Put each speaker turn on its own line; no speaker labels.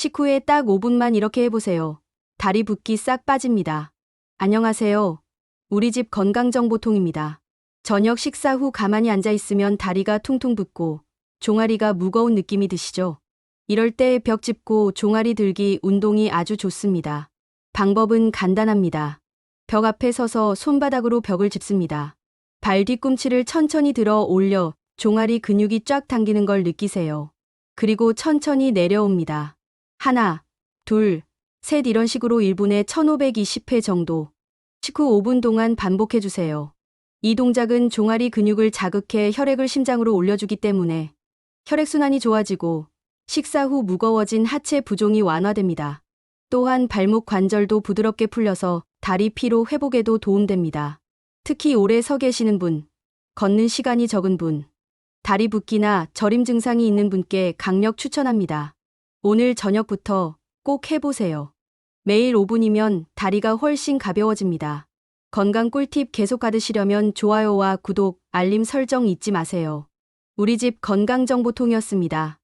식후에 딱 5분만 이렇게 해보세요. 다리 붓기 싹 빠집니다. 안녕하세요. 우리 집 건강정보통입니다. 저녁 식사 후 가만히 앉아 있으면 다리가 퉁퉁 붓고 종아리가 무거운 느낌이 드시죠? 이럴 때 벽 짚고 종아리 들기 운동이 아주 좋습니다. 방법은 간단합니다. 벽 앞에 서서 손바닥으로 벽을 짚습니다. 발 뒤꿈치를 천천히 들어 올려 종아리 근육이 쫙 당기는 걸 느끼세요. 그리고 천천히 내려옵니다. 하나, 둘, 셋 이런 식으로 1분에 1520회 정도. 식후 5분 동안 반복해 주세요. 이 동작은 종아리 근육을 자극해 혈액을 심장으로 올려주기 때문에 혈액순환이 좋아지고 식사 후 무거워진 하체 부종이 완화됩니다. 또한 발목 관절도 부드럽게 풀려서 다리 피로 회복에도 도움됩니다. 특히 오래 서 계시는 분, 걷는 시간이 적은 분, 다리 붓기나 저림 증상이 있는 분께 강력 추천합니다. 오늘 저녁부터 꼭 해보세요. 매일 5분이면 다리가 훨씬 가벼워집니다. 건강 꿀팁 계속 받으시려면 좋아요와 구독, 알림 설정 잊지 마세요. 우리 집 건강정보통이었습니다.